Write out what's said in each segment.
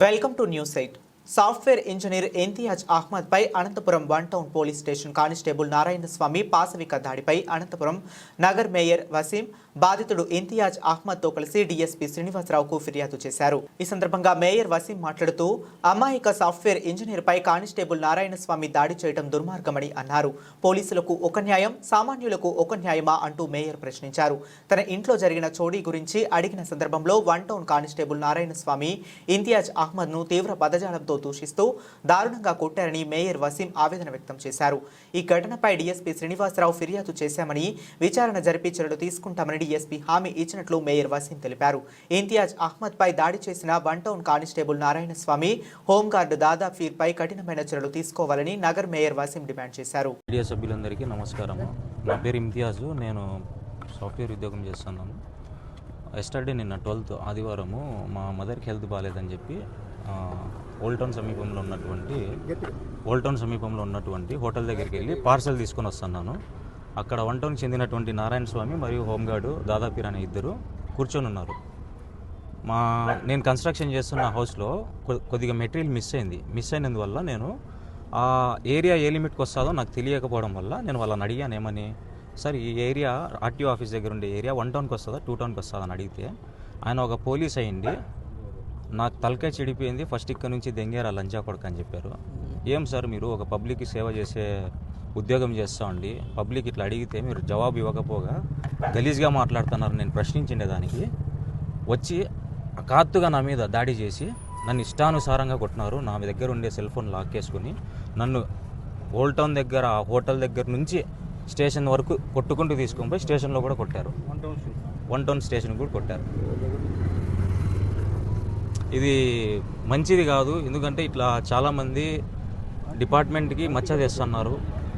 Welcome to news eight software engineer Imtiaz Ahmed pi Anantapuram one town police station constable Narayana Swamy పాశవిక దాడిపై అనంతపురం నగర్ mayor Waseem బాధితుడు ఇంతియాజ్ అహ్మద్తో కలిసి DSP శ్రీనివాసరావుకు ఫిర్యాదు చేశారు. ఈ సందర్భంగా మేయర్ వసీం మాట్లాడుతూ అమాయక సాఫ్ట్వేర్ ఇంజనీర్ పై కానిస్టేబుల్ నారాయణ స్వామి దాడి చేయడం దుర్మార్గమని అన్నారు. పోలీసులకు ఒక న్యాయం సామాన్యులకు ఒక న్యాయమా? అంటూ మేయర్ ప్రశ్నించారు. తన ఇంట్లో జరిగిన చోడీ గురించి అడిగిన సందర్భంలో one town constable Narayana Swamy Imtiaz అహ్మద్ను తీవ్ర పదజాలంతో దూషిస్తూ దారుణంగా కొట్టారని మేయర్ వసీం ఆవేదన వ్యక్తం చేశారు. ఈ ఘటనపై డీఎస్పీ శ్రీనివాసరావు ఫిర్యాదు చేశామని విచారణ జరిపి చర్యలు తీసుకుంటామని డీఎస్పీ హామీ ఇచ్చినట్లు మేయర్ వసీం తెలిపారు. ఇంతియాజ్ అహ్మద్పై దాడి చేసిన one town constable Narayana Swamy home guard Dada Peer పై కఠినమైన చర్యలు తీసుకోవాలని నగర్ మేయర్ వసీం డిమాండ్ చేశారు. మీడియా సభ్యులందరికీ నమస్కారం నా పేరు ఇంతియాజ్ నేను సాఫ్ట్వేర్ ఉద్యోగం చేస్తున్నాను. ఎస్టర్డే నిన్న ట్వెల్త్ ఆదివారము మా మదర్కి హెల్త్ బాగాలేదని చెప్పి ఓల్డ్ టౌన్ సమీపంలో ఉన్నటువంటి ఓల్డ్ టౌన్ సమీపంలో ఉన్నటువంటి హోటల్ దగ్గరికి వెళ్ళి పార్సల్ తీసుకొని వస్తున్నాను. అక్కడ వన్ టౌన్కి చెందినటువంటి నారాయణ స్వామి మరియు హోంగార్డు దాదాపీర్ అనే ఇద్దరు కూర్చొని ఉన్నారు మా నేను కన్స్ట్రక్షన్ చేస్తున్న హౌస్లో కొద్దిగా మెటీరియల్ మిస్ అయింది. మిస్ అయినందువల్ల నేను ఆ ఏరియా ఏ లిమిట్కి వస్తుందో నాకు తెలియకపోవడం వల్ల నేను వాళ్ళని అడిగాను ఏమని? సార్ ఈ ఏరియా ఆర్టీఓ ఆఫీస్ దగ్గర ఉండే ఏరియా వన్ టౌన్కి వస్తుందా టూ టౌన్కి వస్తుందా? అని అడిగితే ఆయన ఒక పోలీస్ అయ్యింది. నాకు తలకాయ చెడిపోయింది ఫస్ట్ ఇక్కడ నుంచి దెంగేరా లంచా కొడక అని చెప్పారు. ఏం సార్ మీరు ఒక పబ్లిక్కి సేవ చేసే ఉద్యోగం చేస్తామండి పబ్లిక్ ఇట్లా అడిగితే మీరు జవాబు ఇవ్వకపోగా గలీజ్గా మాట్లాడుతున్నారు. నేను ప్రశ్నించిండే దానికి. వచ్చి కాత్తుగా నా మీద దాడి చేసి నన్ను ఇష్టానుసారంగా కొట్టినారు. నా దగ్గర ఉండే సెల్ ఫోన్ లాక్ చేసుకుని నన్ను ఓల్డ్ టౌన్ దగ్గర ఆ హోటల్ దగ్గర నుంచి స్టేషన్ వరకు కొట్టుకుంటూ తీసుకొని పోయి స్టేషన్లో కూడా కొట్టారు. వన్ టౌన్ స్టేషన్ కూడా కొట్టారు. ఇది మంచిది కాదు. ఎందుకంటే ఇట్లా చాలామంది డిపార్ట్మెంట్కి మచ్చ చేస్తున్నారు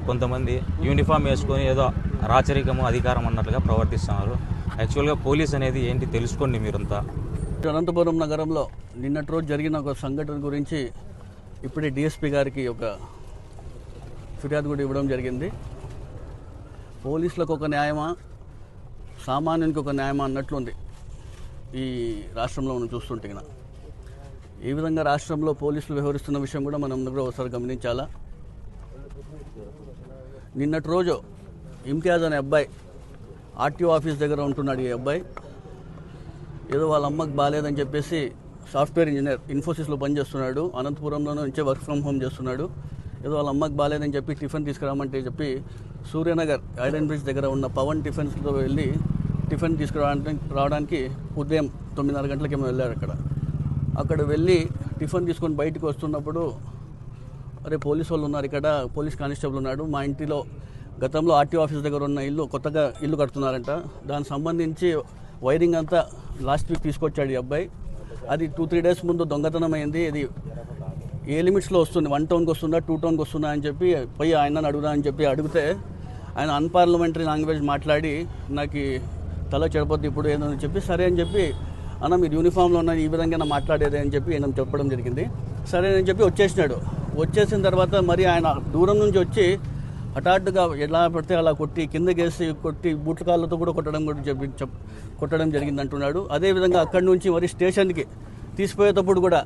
కొంతమంది యూనిఫామ్ వేసుకొని ఏదో రాచరికము అధికారం అన్నట్లుగా ప్రవర్తిస్తున్నారు. యాక్చువల్గా పోలీస్ అనేది ఏంటి తెలుసుకోండి మీరంతా. అనంతపురం నగరంలో నిన్నటి రోజు జరిగిన ఒక సంఘటన గురించి ఇప్పుడే డిఎస్పి గారికి ఒక ఫిర్యాదు కూడా ఇవ్వడం జరిగింది. పోలీసులకు ఒక న్యాయమా సామాన్యునికి ఒక న్యాయమా అన్నట్లుంది ఈ రాష్ట్రంలో మనం చూస్తుంటే ఈ విధంగా రాష్ట్రంలో పోలీసులు వ్యవహరిస్తున్న విషయం కూడా మనం కూడా ఒకసారి గమనించాలా? నిన్నటి రోజు ఇమ్తియాజ్ అనే అబ్బాయి ఆర్టీఓ ఆఫీస్ దగ్గర ఉంటున్నాడు ఈ అబ్బాయి. ఏదో వాళ్ళ అమ్మకి బాగాలేదని చెప్పేసి సాఫ్ట్వేర్ ఇంజనీర్ ఇన్ఫోసిస్లో పనిచేస్తున్నాడు. అనంతపురంలో నుంచే వర్క్ ఫ్రమ్ హోమ్ చేస్తున్నాడు. ఏదో వాళ్ళ అమ్మకి బాగాలేదని చెప్పి టిఫిన్ తీసుకురామంటే చెప్పి సూర్యనగర్ ఐడెన్ బ్రిడ్జ్ దగ్గర ఉన్న పవన్ టిఫిన్స్తో వెళ్ళి టిఫిన్ తీసుకురావడానికి రావడానికి ఉదయం తొమ్మిదిన్నర గంటలకేమో వెళ్ళారు అక్కడ. అక్కడ వెళ్ళి టిఫిన్ తీసుకొని బయటకు వస్తున్నప్పుడు అరే పోలీస్ వాళ్ళు ఉన్నారు ఇక్కడ పోలీస్ కానిస్టేబుల్ ఉన్నాడు. మా ఇంటిలో గతంలో ఆర్టీఓ ఆఫీస్ దగ్గర ఉన్న ఇల్లు కొత్తగా ఇల్లు కడుతున్నారంట. దానికి సంబంధించి వైరింగ్ అంతా లాస్ట్ వీక్ తీసుకొచ్చాడు ఈ అబ్బాయి. అది టూ త్రీ డేస్ ముందు దొంగతనం అయింది. ఇది ఏ లిమిట్స్లో వస్తుంది? వన్ టౌన్కి వస్తుందా టూ టౌన్కి వస్తుందా అని చెప్పి పోయి ఆయన అడుగుదా అని చెప్పి అడిగితే ఆయన అన్పార్లమెంటరీ లాంగ్వేజ్ మాట్లాడి నాకు తల చెడిపోద్ది ఇప్పుడు ఏదని చెప్పి సరే అని చెప్పి అన్న మీరు యూనిఫామ్లో ఉన్న ఈ విధంగా మాట్లాడేది అని చెప్పి ఆయన చెప్పడం జరిగింది. సరే అని చెప్పి వచ్చేసినాడు. వచ్చేసిన తర్వాత మరి ఆయన దూరం నుంచి వచ్చి హఠాత్తుగా ఎలా పడితే అలా కొట్టి కిందకేసి కొట్టి బూట్ల కాళ్ళతో కూడా కొట్టడం కూడా చెప్పి చెప్ కొట్టడం జరిగింది అంటున్నాడు అదేవిధంగా అక్కడి నుంచి మరి స్టేషన్కి తీసిపోయేటప్పుడు కూడా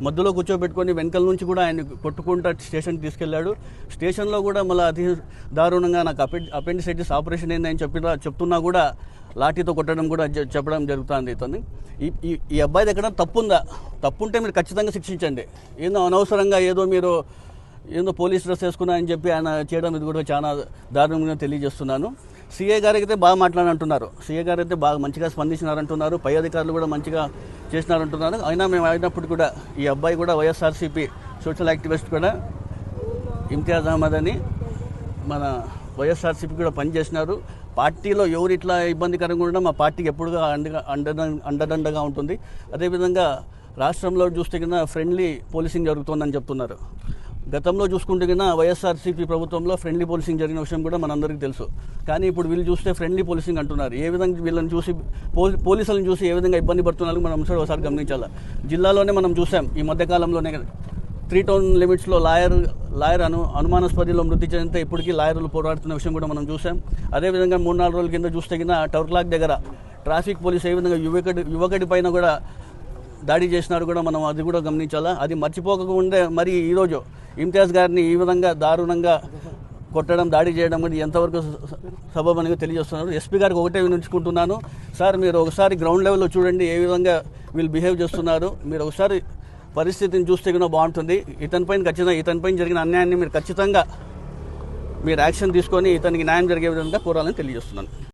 మధ్యలో కూర్చోబెట్టుకొని వెనకల నుంచి కూడా ఆయన కొట్టుకుంటా స్టేషన్కి తీసుకెళ్ళాడు. స్టేషన్లో కూడా మళ్ళీ అతి దారుణంగా నాకు అపెండ్ అపెండిసైటిస్ ఆపరేషన్ అయిందని చెప్పిన చెప్తున్నా కూడా లాఠీతో కొట్టడం కూడా చెప్పడం జరుగుతుంది ఇతన్ని ఈ ఈ- అబ్బాయి దగ్గర తప్పుందా? తప్పుంటే మీరు ఖచ్చితంగా శిక్షించండి. ఏదో అనవసరంగా ఏదో మీరు ఏదో పోలీస్ డ్రెస్ వేసుకున్నా అని చెప్పి ఆయన చేయడం ఇది కూడా చాలా దారుణంగా తెలియజేస్తున్నాను. సీఏ గారు అయితే బాగా మాట్లాడాలంటున్నారు సీఏ గారు అయితే బాగా మంచిగా స్పందించినారంటున్నారు. పై అధికారులు కూడా మంచిగా చేసినారంటున్నారు. అయినా మేము అయినప్పుడు కూడా ఈ అబ్బాయి కూడా వైఎస్ఆర్సీపీ సోషల్ యాక్టివిస్ట్ కూడా ఇమ్తియాజ్ అహ్మద్ అని మన వైఎస్ఆర్సీపీ కూడా పనిచేసినారు. పార్టీలో ఎవరు ఇట్లా ఇబ్బందికరంగా ఉండడం మా పార్టీకి ఎప్పుడుగా అండగా అండ అండదండగా ఉంటుంది. అదేవిధంగా రాష్ట్రంలో చూస్తే కన్నా ఫ్రెండ్లీ పోలీసింగ్ జరుగుతుందని చెప్తున్నారు. గతంలో చూసుకుంటే కన్నా వైఎస్ఆర్సీపీ ప్రభుత్వంలో ఫ్రెండ్లీ పోలీసింగ్ జరిగిన విషయం కూడా మనందరికీ తెలుసు. కానీ ఇప్పుడు వీళ్ళు చూస్తే ఫ్రెండ్లీ పోలీసింగ్ అంటున్నారు. ఏ విధంగా వీళ్ళని చూసి పోలీ పోలీసులను చూసి ఏ విధంగా ఇబ్బంది పడుతున్నారు మనం ఒకసారి ఒకసారి గమనించాలి. జిల్లాలోనే మనం చూసాం ఈ మధ్యకాలంలోనే త్రీ టౌన్ లిమిట్స్లో లాయర్ లాయర్ అను అనుమానాస్పదిలో మృతి చెందితే ఇప్పటికీ లాయర్లు పోరాడుతున్న విషయం కూడా మనం చూసాం అదేవిధంగా మూడు నాలుగు రోజుల కింద చూస్తే కింద టవర్ క్లాక్ దగ్గర ట్రాఫిక్ పోలీస్ ఏ విధంగా యువకుడి యువకుడి పైన కూడా దాడి చేసినారు కూడా మనం అది కూడా గమనించాలా? అది మర్చిపోకముందే మరి ఈరోజు ఇమ్తియాజ్ గారిని ఈ విధంగా దారుణంగా కొట్టడం దాడి చేయడం అనేది ఎంతవరకు స- సబబ్ అనేది తెలియజేస్తున్నారు. ఎస్పీ గారికి ఒకటే వినించుకుంటున్నాను సార్ మీరు ఒకసారి గ్రౌండ్ లెవెల్లో చూడండి ఏ విధంగా వీళ్ళు బిహేవ్ చేస్తున్నారు. మీరు ఒకసారి పరిస్థితిని చూస్తే కూడా బాగుంటుంది. ఇతని పైన ఖచ్చితంగా ఇతని పైన జరిగిన అన్యాయాన్ని మీరు ఖచ్చితంగా మీరు యాక్షన్ తీసుకొని ఇతనికి న్యాయం జరిగే విధంగా కోరాలని తెలియజేస్తున్నాను.